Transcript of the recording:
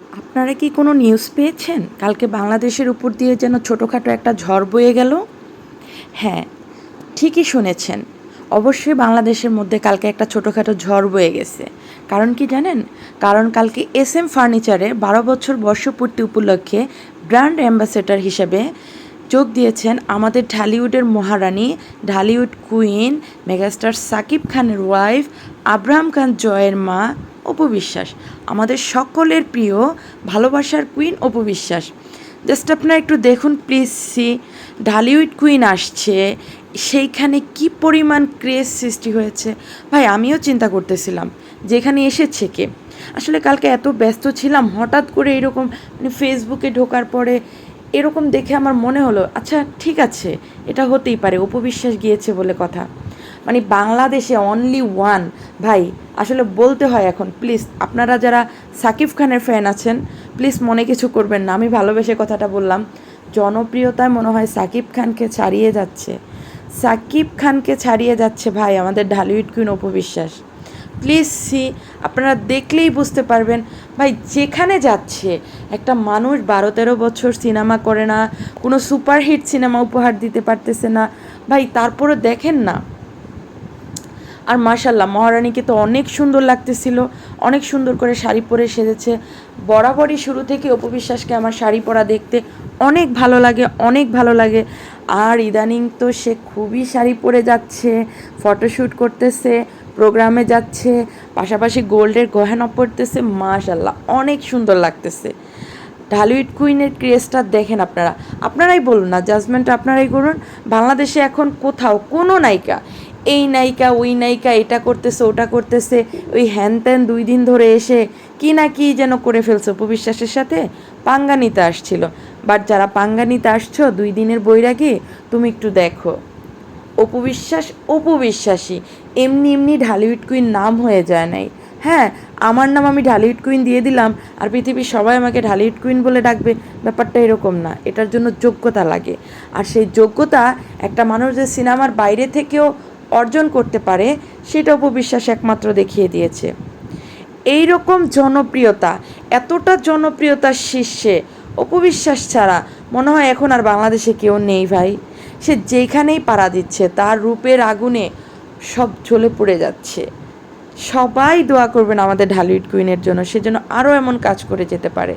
আপনারা কি কোনো নিউজ পেয়েছেন? কালকে বাংলাদেশের উপর দিয়ে যেন ছোটোখাটো একটা ঝড় বয়ে গেল? হ্যাঁ ঠিকই শুনেছেন। অবশ্যই বাংলাদেশের মধ্যে কালকে একটা ছোটোখাটো ঝড় বয়ে গেছে। কারণ কি জানেন? কারণ কালকে এস এম ফার্নিচারে বারো বছর বর্ষপূর্তি উপলক্ষে ব্র্যান্ড অ্যাম্বাসেডর হিসেবে যোগ দিয়েছেন আমাদের ঢালিউডের মহারানী, ঢালিউড কুইন মেগাস্টার সাকিব খানের ওয়াইফ আব্রাহাম খান জয়ের মা অপু বিশ্বাস আমাদের সকলের প্রিয় ভালোবাসার কুইন অপু বিশ্বাস জাস্ট আপনারা একটু দেখুন প্লিজ সি ঢালিউড কুইন আসছে। সেইখানে কি পরিমাণ ক্রেজ সৃষ্টি হয়েছে? ভাই, আমিও চিন্তা করতেছিলাম যেখানে এসেছে কে। আসলে কালকে এত ব্যস্ত ছিলাম, হঠাৎ করে এরকম মানে ফেসবুকে ঢোকার পরে এরকম দেখে আমার মনে হলো আচ্ছা ঠিক আছে, এটা হতেই পারে উপবিশ্বাস গিয়েছে বলে কথা। মানে বাংলাদেশে অনলি ওয়ান ভাই আসলে বলতে হয় এখন প্লিজ আপনারা যারা সাকিব খানের ফ্যান আছেন প্লিজ মনে কিছু করবেন না। আমি ভালোবেসে কথাটা বললাম, জনপ্রিয়তায় মনে হয় সাকিব খানকে ছাড়িয়ে যাচ্ছে। সাকিব খানকে ছাড়িয়ে যাচ্ছে ভাই আমাদের ঢালিউড কুইন উপবিশ্বাস প্লিজ সি আপনারা দেখলেই বুঝতে পারবেন, ভাই যেখানে যাচ্ছে, একটা মানুষ বারো তেরো বছর সিনেমা করে না, কোনো সুপারহিট সিনেমা উপহার দিতে পারতেছে না। ভাই তারপরে দেখেন না। আর মার্শাল্লাহ মহারানীকে তো অনেক সুন্দর লাগতেছিল, অনেক সুন্দর করে শাড়ি পরে সেজেছে। বরাবরই শুরু থেকে অপবিশ্বাসকে আমার শাড়ি পরা দেখতে অনেক ভালো লাগে, অনেক ভালো লাগে। আর ইদানিং তো সে খুবই শাড়ি পরে যাচ্ছে ফটোশ্যুট করতেছে, প্রোগ্রামে যাচ্ছে, পাশাপাশি গোল্ডের গহেনা পরতেছে মাশাল্লাহ অনেক সুন্দর লাগতেছে। ঢালিউড কুইনের ক্রেজটা দেখেন আপনারা। আপনারাই বলুন না জাজমেন্ট আপনারাই করুন। বাংলাদেশে এখন কোথাও কোনো নায়িকা এই নায়িকা, ওই নায়িকা, এটা করতেছে, ওটা করতেছে, ওই হ্যান ত্যান দুই দিন ধরে এসে কি না কি যেন করে ফেলছে উপবিশ্বাসের সাথে, পাঙ্গা নিতে আসছিল। বাট যারা পাঙ্গা নিতে আসছো, দুই দিনের বৈরাগী, তুমি একটু দেখো। অপবিশ্বাস অপবিশ্বাসী এমনি এমনি ঢালিউড কুইন নাম হয়ে যায় নাই। হ্যাঁ আমার নাম আমি ঢালিউড কুইন দিয়ে দিলাম, আর পৃথিবীর সবাই আমাকে ঢালিউড কুইন বলে ডাকবে, ব্যাপারটা এরকম না, এটার জন্য যোগ্যতা লাগে। আর সেই যোগ্যতা একটা মানুষ যে সিনেমার বাইরে থেকেও অর্জন করতে পারে, সেটা উপবিশ্বাস একমাত্র দেখিয়ে দিয়েছে। এই রকম জনপ্রিয়তা, এতটা জনপ্রিয়তার শীর্ষে অপবিশ্বাস ছাড়া মনে হয় এখন আর বাংলাদেশে কেউ নেই ভাই। সে যেখানেই পাড়া দিচ্ছে, তার রূপের আগুনে সব জ্বলে পড়ে যাচ্ছে। সবাই দোয়া করবেন আমাদের ঢালিউড কুইনের জন্য, সে যেন আরও এমন কাজ করে যেতে পারে।